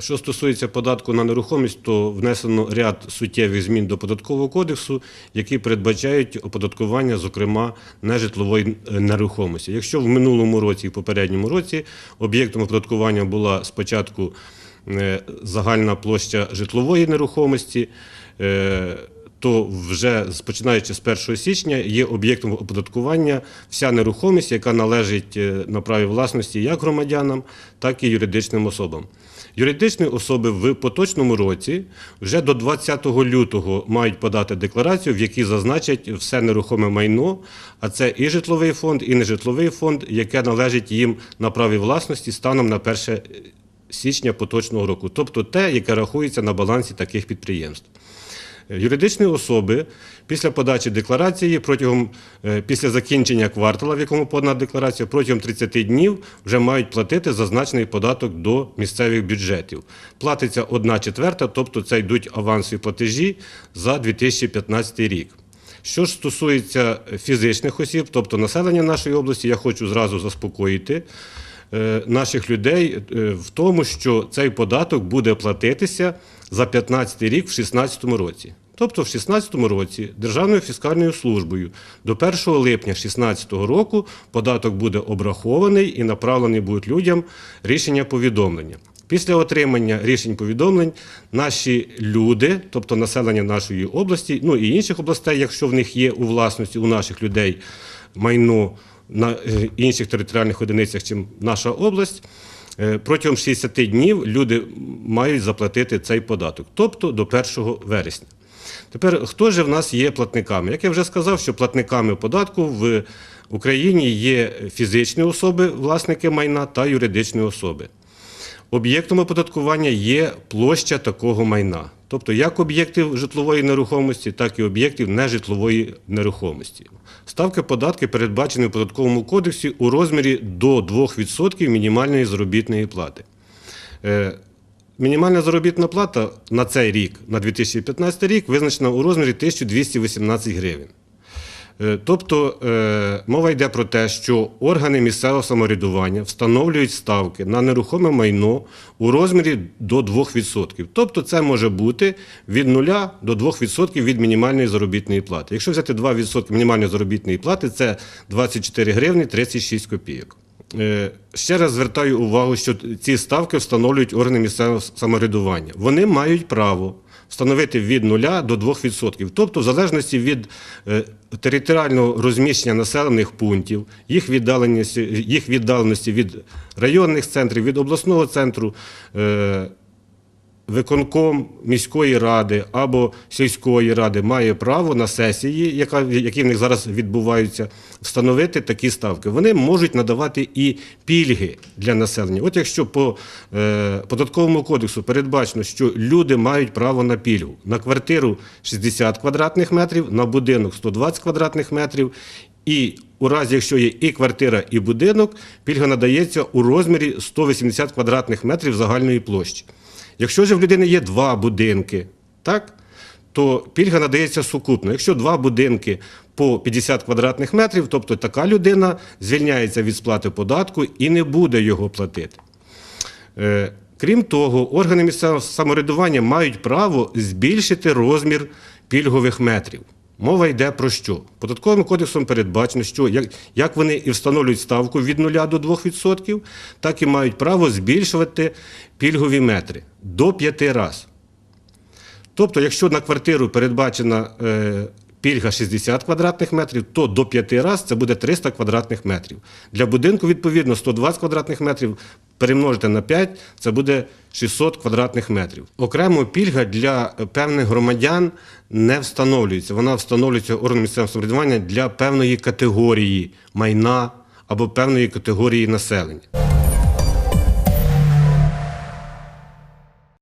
Що стосується податку на нерухомість, то внесено ряд суттєвих змін до податкового кодексу, які передбачають оподаткування, зокрема, нежитлової е, нерухомості. Якщо в минулому році і в попередньому році об'єктом оподаткування була спочатку е, загальна площа житлової нерухомості, е, то вже починаючи з 1 січня є об'єктом оподаткування вся нерухомість, яка належить е, на праві власності як громадянам, так і юридичним особам. Юридичні особи в поточному році вже до 20 лютого мають подати декларацію, в якій зазначать все нерухоме майно, а це і житловий фонд, і нежитловий фонд, яке належить їм на праві власності станом на 1 січня поточного року, тобто те, яке рахується на балансі таких підприємств. Юридичні особи після подачі декларації протягом е, після закінчення квартала, в якому подана декларація, протягом 30 днів вже мають платити зазначений податок до місцевих бюджетів. Платиться одна четверта, тобто це йдуть авансові платежі за 2015 рік. Що ж стосується фізичних осіб, тобто населення нашої області, я хочу зразу заспокоїти е, наших людей е, в тому, що цей податок буде платитися за 15 рік в 2016 році. Тобто в 2016 році Державною фіскальною службою до 1 липня 2016 року податок буде обрахований і направлений будуть людям рішення повідомлення. Після отримання рішень повідомлень наші люди, тобто населення нашої області, ну і інших областей, якщо в них є у власності у наших людей майно на е, інших територіальних одиницях, чим наша область, е, протягом 60 днів люди мають заплатити цей податок, тобто до 1 вересня. Тепер хто ж в нас є платниками? Як я вже сказав, що платниками податку в Україні є фізичні особи, власники майна та юридичні особи. Об'єктом оподаткування є площа такого майна, тобто як об'єктів житлової нерухомості, так і об'єктів нежитлової нерухомості. Ставки податки передбачені в податковому кодексі у розмірі до 2% мінімальної заробітної плати. Мінімальна заробітна плата на цей рік, на 2015 рік, визначена у розмірі 1218 гривень. Е, Тобто е, мова йде про те, що органи місцевого самоврядування встановлюють ставки на нерухоме майно у розмірі до 2%. Тобто це може бути від 0 до 2% від мінімальної заробітної плати. Якщо взяти 2% мінімальної заробітної плати, це 24 гривні 36 копійок. Е, Ще раз звертаю увагу, що ці ставки встановлюють органи місцевого самоврядування. Вони мають право встановити від 0 до 2%. Тобто, в залежності від е, територіального розміщення населених пунктів, їх віддаленості, їх віддаленості від районних центрів, від обласного центру. Виконком міської ради або сільської ради має право на сесії, яка, які в них зараз відбуваються, встановити такі ставки. Вони можуть надавати і пільги для населення. От якщо по е, податковому кодексу передбачено, що люди мають право на пільгу на квартиру 60 квадратних метрів, на будинок 120 квадратних метрів, і у разі, якщо є і квартира, і будинок, пільга надається у розмірі 180 квадратних метрів загальної площі. Якщо ж в людини є два будинки, так, то пільга надається сукупно. Якщо два будинки по 50 квадратних метрів, тобто така людина звільняється від сплати податку і не буде його платити. Е, Крім того, органи місцевого самоврядування мають право збільшити розмір пільгових метрів. Мова йде про що? Податковим кодексом передбачено, що як, як вони і встановлюють ставку від 0 до 2%, так і мають право збільшувати пільгові метри до 5 разів. Тобто, якщо на квартиру передбачена е, пільга 60 квадратних метрів, то до 5 разів це буде 300 квадратних метрів. Для будинку, відповідно, 120 квадратних метрів перемножити на 5, це буде 600 квадратних метрів. Окремо пільга для певних громадян не встановлюється. Вона встановлюється органом місцевого самоврядування для певної категорії майна або певної категорії населення.